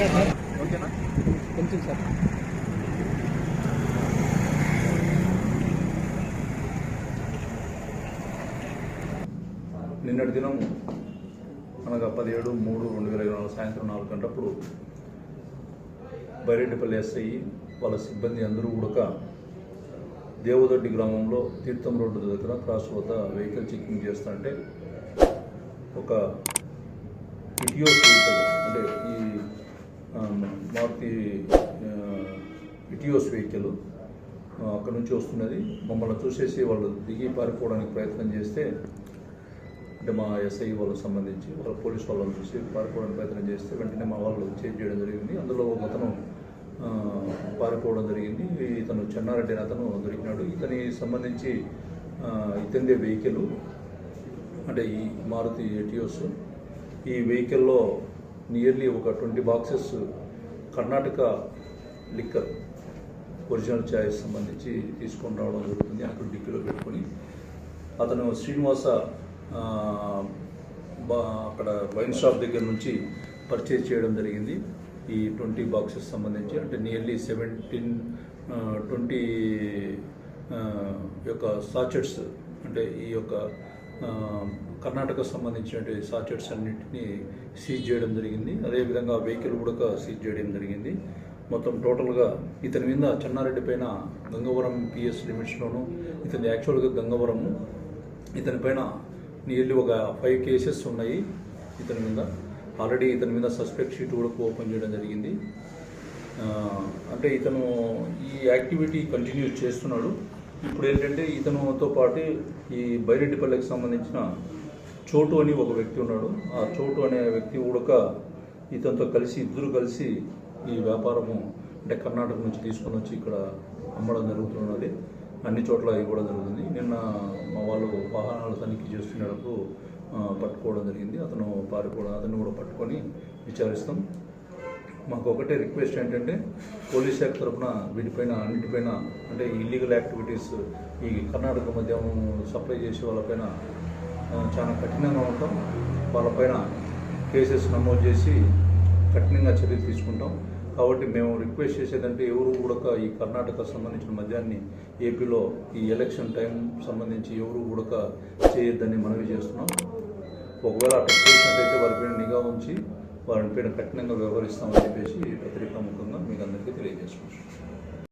ఓకేనా కొంచెం సార్ నిన్నటి దినం అనగా పదిహేడు మూడు రెండు వేల ఇరవై నాలుగు సాయంత్రం నాలుగు గంటప్పుడు బైరెడ్డిపల్లి ఎస్ఐ వాళ్ళ సిబ్బంది అందరూ కూడా దేవదొడ్డి గ్రామంలో తీర్థం రోడ్డు దగ్గర క్రాస్ వద్ద వెహికల్ చెకింగ్ చేస్తుంటే ఒక ఇటియోస్ అంటే ఈ మారుతి ఇటియోస్ వెహికల్ అక్కడ నుంచి వస్తున్నది. మమ్మల్ని చూసేసి వాళ్ళు దిగి పారిపోవడానికి ప్రయత్నం చేస్తే అంటే మా ఎస్ఐ వాళ్ళకి సంబంధించి వాళ్ళ పోలీస్ వాళ్ళని చూసి పారిపోవడానికి ప్రయత్నం చేస్తే వెంటనే మా వాళ్ళు చేంజ్ చేయడం జరిగింది. అందులో ఒక అతను పారిపోవడం జరిగింది. ఇతను చెన్నారెడ్డి అతను దొరికినాడు. ఇతని సంబంధించి ఇతందే వెహికల్ అంటే ఈ మారుతి ఎటియోస్ ఈ వెహికల్లో నియర్లీ ఒక twenty boxes Karnataka liquor original ఛాయ్ సంబంధించి తీసుకొని రావడం జరుగుతుంది. అక్కడ డిక్కీలో పెట్టుకొని అతను శ్రీనివాస బా- అక్కడ వైన్ షాప్ దగ్గర నుంచి పర్చేజ్ చేయడం జరిగింది. ఈ ట్వంటీ బాక్సెస్ సంబంధించి అంటే నియర్లీ సెవెంటీన్ ట్వంటీ యొక్క సాచెట్స్ అంటే ఈ యొక్క కర్ణాటక సంబంధించినటువంటి సాచెట్స్ అన్నింటినీ సీజ్ చేయడం జరిగింది. అదేవిధంగా వెహికల్ కూడా సీజ్ చేయడం జరిగింది. మొత్తం టోటల్గా ఇతని మీద చెన్నారెడ్డి పైన గంగవరం పిఎస్ లిమిట్స్లోను ఇతని యాక్చువల్గా గంగవరము ఇతని పైన నియర్లీ ఒక ఫైవ్ కేసెస్ ఉన్నాయి ఇతని మీద. ఆల్రెడీ ఇతని మీద సస్పెక్ట్ షీట్ కూడా ఓపెన్ చేయడం జరిగింది. అంటే ఇతను ఈ యాక్టివిటీ కంటిన్యూ చేస్తున్నాడు. ఇప్పుడు ఏంటంటే ఇతనుతో పాటు ఈ బైరెడ్డిపల్లికి సంబంధించిన చోటు అని ఒక వ్యక్తి ఉన్నాడు. ఆ చోటు అనే వ్యక్తి కూడా ఇతనితో కలిసి ఇద్దరు కలిసి ఈ వ్యాపారము అంటే కర్ణాటక నుంచి తీసుకొని వచ్చి ఇక్కడ అమ్మడం జరుగుతున్నది. అన్ని చోట్ల ఇవ్వడం జరుగుతుంది. నిన్న మా వాళ్ళు వాహనాలు తనిఖీ చేస్తున్నప్పుడు పట్టుకోవడం జరిగింది. అతను పారిపోవడం అతన్ని కూడా పట్టుకొని విచారిస్తాం. మాకు ఒకటే రిక్వెస్ట్ ఏంటంటే పోలీస్ శాఖ తరఫున వీటిపైన అన్నిటిపైన అంటే ఇల్లీగల్ యాక్టివిటీస్ ఈ కర్ణాటక మద్యం సప్లై చేసే వాళ్ళపైన చాలా కఠినంగా ఉంటాం. వాళ్ళపైన కేసెస్ నమోదు చేసి కఠినంగా చర్యలు తీసుకుంటాం. కాబట్టి మేము రిక్వెస్ట్ చేసేదంటే ఎవరు కూడా ఈ కర్ణాటక సంబంధించిన మద్యాన్ని ఏపీలో ఈ ఎలక్షన్ టైం సంబంధించి ఎవరు కూడా చేయొద్దని మనవి చేస్తున్నాం. ఒకవేళ అట్లా చేసినట్టయితే వారిపైన నిఘా ఉంచి వారిపైన కఠినంగా వ్యవహరిస్తామని చెప్పేసి పత్రికా ముఖంగా మీకు అందరికీ తెలియజేసుకుంటున్నాం